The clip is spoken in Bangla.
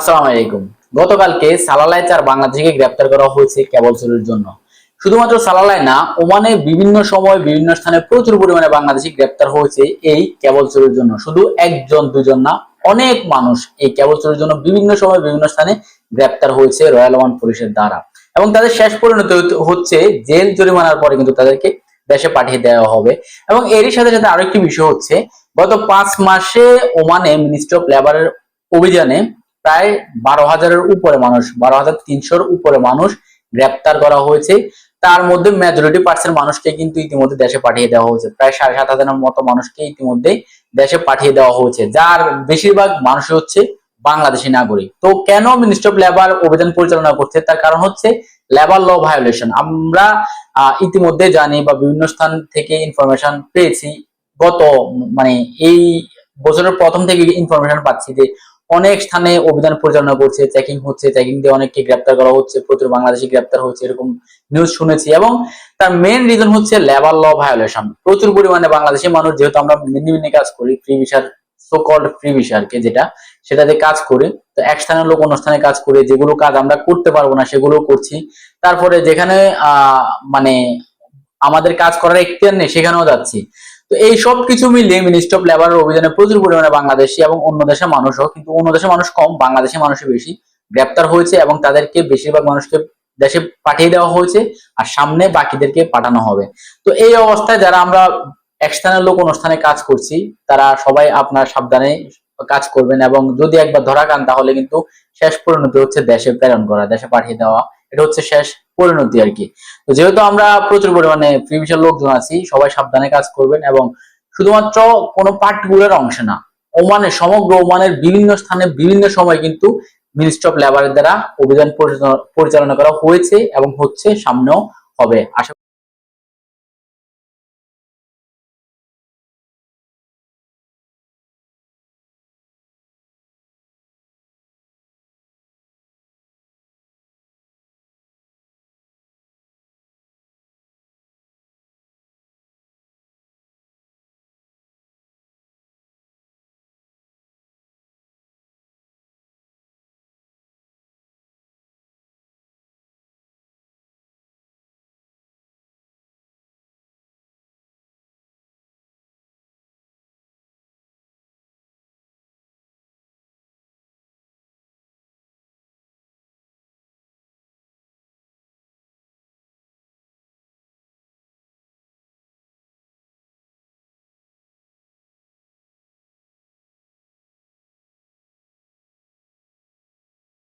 আসসালামু আলাইকুম। গতকালকে সালালাই চার বাংলাদেশিকে গ্রেপ্তার করা হয়েছে কেবল চুরির জন্য। শুধুমাত্র সালালাই না, ওমানে বিভিন্ন সময় বিভিন্ন স্থানে প্রচুর পরিমাণে বাংলাদেশি গ্রেপ্তার হয়েছে এই কেবল চুরির জন্য। শুধু একজন, দুজন না, অনেক মানুষ এই কেবল চুরির জন্য বিভিন্ন সময় বিভিন্ন স্থানে গ্রেপ্তার হয়েছে রয়্যাল পুলিশের দ্বারা। এবং তাদের শেষ পরিণতি হচ্ছে জেল জরিমানার পরে কিন্তু তাদেরকে দেশে পাঠিয়ে দেওয়া হবে। এবং এরই সাথে সাথে আরেকটি বিষয় হচ্ছে, গত পাঁচ মাসে ওমানে মিনিস্ট্রি অফ লেবারের অভিযানে প্রায় বারো হাজারের উপরে মানুষ, বারো হাজার তিনশোর উপরে মানুষ গ্রেপ্তার করা হয়েছে। তার মধ্যে মেজরিটি পার্সেন্ট মানুষকে কিন্তু ইতিমধ্যে দেশে পাঠিয়ে দেওয়া হয়েছে। প্রায় সাড়ে সাত হাজারের মতো মানুষকে ইতিমধ্যে দেশে পাঠিয়ে দেওয়া হয়েছে। যার বেশিরভাগ মানুষ হচ্ছে বাংলাদেশি নাগরিক। তো কেন মিনিস্ট্রি অফ লেবার অভিযান পরিচালনা করছে? তার কারণ হচ্ছে লেবার ল ভায়োলেশন আমরা ইতিমধ্যে জানি বা বিভিন্ন স্থান থেকে ইনফরমেশন পেয়েছি। গত মানে এই বছরের প্রথম থেকে ইনফরমেশন পাচ্ছি যে অনেক স্থানে অভিযান পরিচালনা করছে চেকিং হচ্ছে চেকিং দিয়ে অনেককে গ্রেপ্তার করা হচ্ছে, প্রচুর বাংলাদেশি গ্রেপ্তার হচ্ছে, এরকম নিউজ শুনেছি। এবং তার মেইন রিজন হচ্ছে লেবার ল ভায়োলেশন প্রচুর পরিমাণে বাংলাদেশি মানুষ, যেহেতু আমরা মিনি মিনি কাজ করি ফ্রি ভিসার সো কল্ড ফ্রি ভিসারকে যেটা, সেটাতে কাজ করে, তো এক স্থানের লোক অন্য স্থানে কাজ করে, যেগুলো কাজ আমরা করতে পারব না সেগুলো করছি। তারপরে যেখানে মানে আমাদের কাজ করার এখতিয়ার নেই, সেখানেও যাচ্ছি। তো এই সব কিছু মিলিয়ে মিনিস্ট্রি অফ লেবার অভিযানে প্রচুর পরিমাণে বাংলাদেশি এবং অন্য দেশের মানুষও, কিন্তু অন্য দেশের মানুষ কম, বাংলাদেশি মানুষই বেশি, গ্রেপ্তার হয়েছে এবং তাদেরকে বেশিরভাগ মানুষকে দেশে পাঠিয়ে দেওয়া হয়েছে আর সামনে বাকিদেরকে পাঠানো হবে। তো এই অবস্থায় যারা আমরা এক স্থানের লোক অনুষ্ঠানে কাজ করছি, তারা সবাই আপনার সাবধানে কাজ করবেন এবং যদি একবার ধরা খান তাহলে কিন্তু শেষ পরিণতি হচ্ছে দেশে প্রেরণ করা, দেশে পাঠিয়ে দেওয়া। এটা হচ্ছে শেষ পরিণতি আর কি। তো যেহেতু আমরা প্রচুর পরিমাণে ভিসার লোকজন আছি, সবাই সাবধানে কাজ করবেন এবং শুধুমাত্র কোনো পার্টিকুলার অংশে না ওমানের সমগ্র ওমানের বিভিন্ন স্থানে বিভিন্ন সময় কিন্তু মিনিস্ট্রি অফ লেবারের দ্বারা অভিযান পরিচালনা করা হয়েছে এবং হচ্ছে, সামনেও হবে। আশা